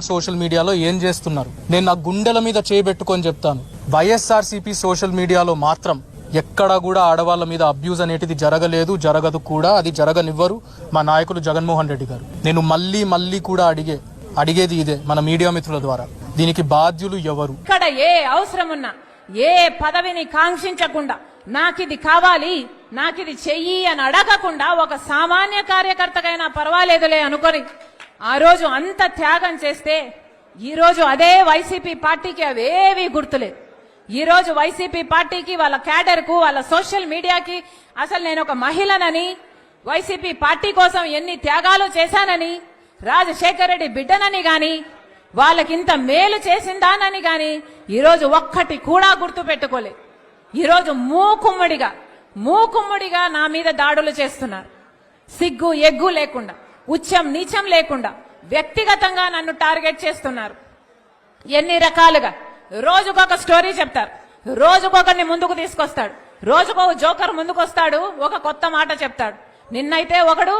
Social మీడియాలో ఏం చేస్తున్నారు? నేను నా గుండెల మీద చేయబెట్టుకొని చెప్తాను. వైఎస్ఆర్సీపీ సోషల్ మీడియాలో మాత్రం ఎక్కడా కూడా ఆడవాళ్ళ మీద అబ్యూజ్ అనేటిది జరగలేదు జరగదు కూడా అది జరగనివ్వరు మా నాయకులు జగన్మోహన్ రెడ్డి గారు. నేను మళ్ళీ మళ్ళీ కూడా అడిగే అడిగేది ఇదే మన మీడియా మిత్రుల ద్వారా. దీనికి బాధ్యులు ఎవరు? ఇక్కడ ఏ అవసరం ఉన్నా ఏ పదవిని కాంక్షించకుండా నాకిది కావాలి నాకిది చెయ్యి అని అడగకుండా ఒక సామాన్య కార్యకర్తకైనా పర్వాలేదులే అనుకొని ఆ రోజు అంత త్యాగం చేస్తే ఈరోజు అదే వైసీపీ పార్టీకి అవేవి గుర్తులేదు ఈరోజు వైసీపీ పార్టీకి వాళ్ళ క్యాడర్కు వాళ్ళ సోషల్ మీడియాకి అసలు నేను ఒక మహిళనని వైసీపీ పార్టీ కోసం ఎన్ని త్యాగాలు చేశానని రాజశేఖర్ రెడ్డి బిడ్డనని గాని వాళ్ళకింత మేలు చేసిందానని గాని ఈరోజు ఒక్కటి కూడా గుర్తు పెట్టుకోలే ఈరోజు మూకుమ్మడిగా మూకుమ్మడిగా నా మీద దాడులు చేస్తున్నారు. సిగ్గు ఎగ్గు లేకుండా. ఉచ్చం నీచం లేకుండా వ్యక్తిగతంగా నన్ను టార్గెట్ చేస్తున్నారు. ఎన్ని రకాలుగా. రోజుకొక స్టోరీ చెప్తారు. రోజుకొకరిని ముందుకు తీసుకొస్తాడు. రోజుకో జోకర్ ముందుకు వస్తాడు ఒక కొత్త మాట చెప్తాడు. నిన్నైతే ఒకడు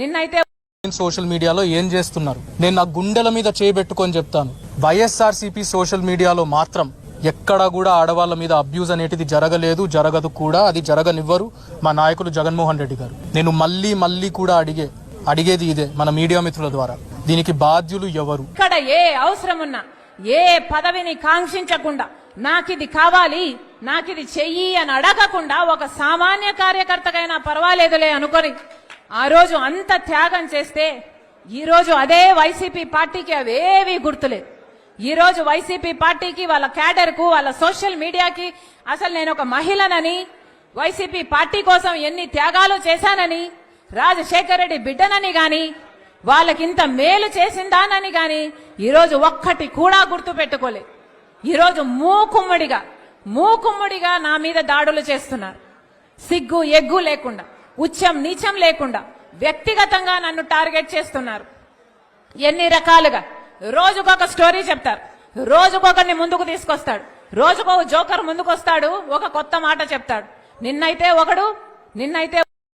నిన్నైతే సోషల్ మీడియాలో ఏం చేస్తున్నారు? నేను నా గుండెల మీద చేయబెట్టుకొని చెప్తాను. వైఎస్ఆర్సీపీ సోషల్ మీడియాలో మాత్రం ఎక్కడా కూడా ఆడవాళ్ళ మీద అబ్యూజ్ అనేటిది జరగలేదు జరగదు కూడా అది జరగనివ్వరు మా నాయకులు జగన్మోహన్ రెడ్డి గారు. నేను మళ్ళీ మళ్ళీ కూడా అడిగే అడిగేది ఇదే మన మీడియా మిత్రుల ద్వారా. దీనికి బాధ్యులు ఎవరు? ఇక్కడ ఏ అవసరం ఉన్నా ఏ పదవిని కాంక్షించకుండా నాకిది కావాలి నాకిది చెయ్యి అని అడగకుండా ఒక సామాన్య కార్యకర్తకైనా పర్వాలేదులే అనుకొని ఆ రోజు అంత త్యాగం చేస్తే ఈ రోజు అదే వైసీపీ పార్టీకి అవేవి గుర్తులేదు. ఈ రోజు వైసీపీ పార్టీకి వాళ్ళ క్యాడర్కు వాళ్ళ సోషల్ మీడియాకి అసలు నేను ఒక మహిళనని వైసీపీ పార్టీ కోసం ఎన్ని త్యాగాలు చేశానని రాజశేఖర రెడ్డి బిడ్డనని గాని వాళ్ళకింత మేలు చేసిందానని గాని ఈరోజు ఒక్కటి కూడా గుర్తు పెట్టుకోలే. ఈరోజు మూకుమ్మడిగా మూకుమ్మడిగా నా మీద దాడులు చేస్తున్నారు. సిగ్గు ఎగ్గు లేకుండా ఉచ్చం నీచం లేకుండా వ్యక్తిగతంగా నన్ను టార్గెట్ చేస్తున్నారు. ఎన్ని రకాలుగా. రోజుకొక స్టోరీ చెప్తారు. రోజుకొకరిని ముందుకు తీసుకొస్తాడు. రోజుకో జోకర్ ముందుకొస్తాడు ఒక కొత్త మాట చెప్తాడు. నిన్నైతే ఒకడు నిన్నైతే